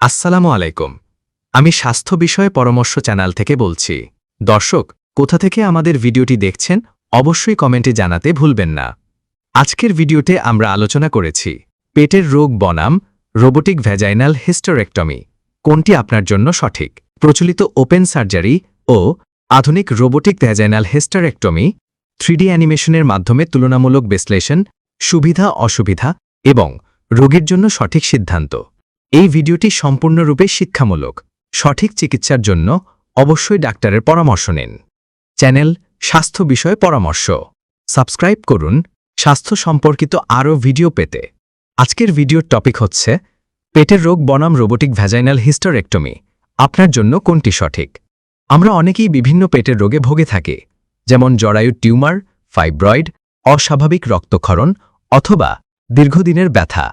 আসসালামু আলাইকুম। আমি স্বাস্থ্য বিষয়ে পরামর্শ চ্যানেল থেকে বলছি। দর্শক, কোথা থেকে আমাদের ভিডিওটি দেখছেন, অবশ্যই কমেন্টে জানাতে ভুলবেন না। আজকের ভিডিওতে আমরা আলোচনা করেছি, পেটের রোগ বনাম, রোবোটিক ভ্যাজাইনাল হিস্টোরেক্টমি, কোনটি আপনার জন্য সঠিক? প্রচলিত ওপেন সার্জারি ও আধুনিক robotic vaginal hysterectomy, three D অ্যানিমেশনের মাধ্যমে তুলনামূলক বিশ্লেষণ সুবিধা অসুবিধা এবং রোগীর জন্য সঠিক সিদ্ধান্ত। এই ভিডিওটি সম্পূর্ণরূপে শিক্ষামূলক। সঠিক চিকিৎসার জন্য অবশ্যই ডাক্তারের পরামর্শ নিন। চ্যানেল স্বাস্থ্য বিষয়ে পরামর্শ। সাবস্ক্রাইব করুন স্বাস্থ্য সম্পর্কিত আরও ভিডিও পেতে। আজকের ভিডিওর টপিক হচ্ছে, পেটের রোগ বনাম রোবোটিক ভ্যাজাইনাল হিস্টোরেক্টমি। আপনার জন্য কোনটি সঠিক? আমরা অনেকেই বিভিন্ন পেটের রোগে ভোগে থাকি, যেমন জরায়ু টিউমার, ফাইব্রয়েড, অস্বাভাবিক রক্তক্ষরণ অথবা দীর্ঘদিনের ব্যথা।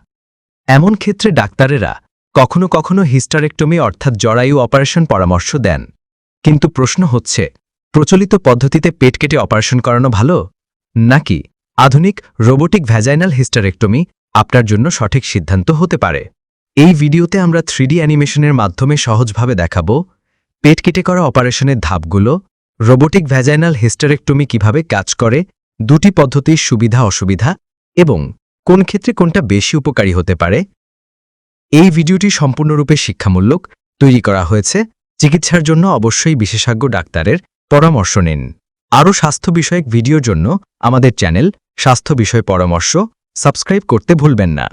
এমন ক্ষেত্রে ডাক্তারেরা কখনো কখনো হিস্টারেক্টমি অর্থাৎ জরায়ু অপারেশন পরামর্শ দেন। কিন্তু প্রশ্ন হচ্ছে, প্রচলিত পদ্ধতিতে পেট কেটে অপারেশন করানো ভালো? নাকি আধুনিক রোবোটিক ভ্যাজাইনাল হিস্টারেক্টমি আপনার জন্য সঠিক সিদ্ধান্ত হতে পারে? এই ভিডিওতে আমরা থ্রিডি অ্যানিমেশনের মাধ্যমে সহজভাবে দেখাব, পেট কেটে করা অপারেশনের ধাপগুলো, রোবোটিক ভ্যাজাইনাল হিস্টারেক্টমি কীভাবে কাজ করে, দুটি পদ্ধতির সুবিধা অসুবিধা এবং কোন ক্ষেত্রে কোনটা বেশি উপকারী হতে পারে এই ভিডিওটি সম্পূর্ণরূপে শিক্ষামূলক, তৈরি করা হয়েছে। চিকিৎসার জন্য অবশ্যই বিশেষজ্ঞ ডাক্তারের পরামর্শ নিন। আরও স্বাস্থ্য বিষয়ক ভিডিওর জন্য আমাদের চ্যানেল স্বাস্থ্য বিষয় পরামর্শ সাবস্ক্রাইব করতে ভুলবেন না।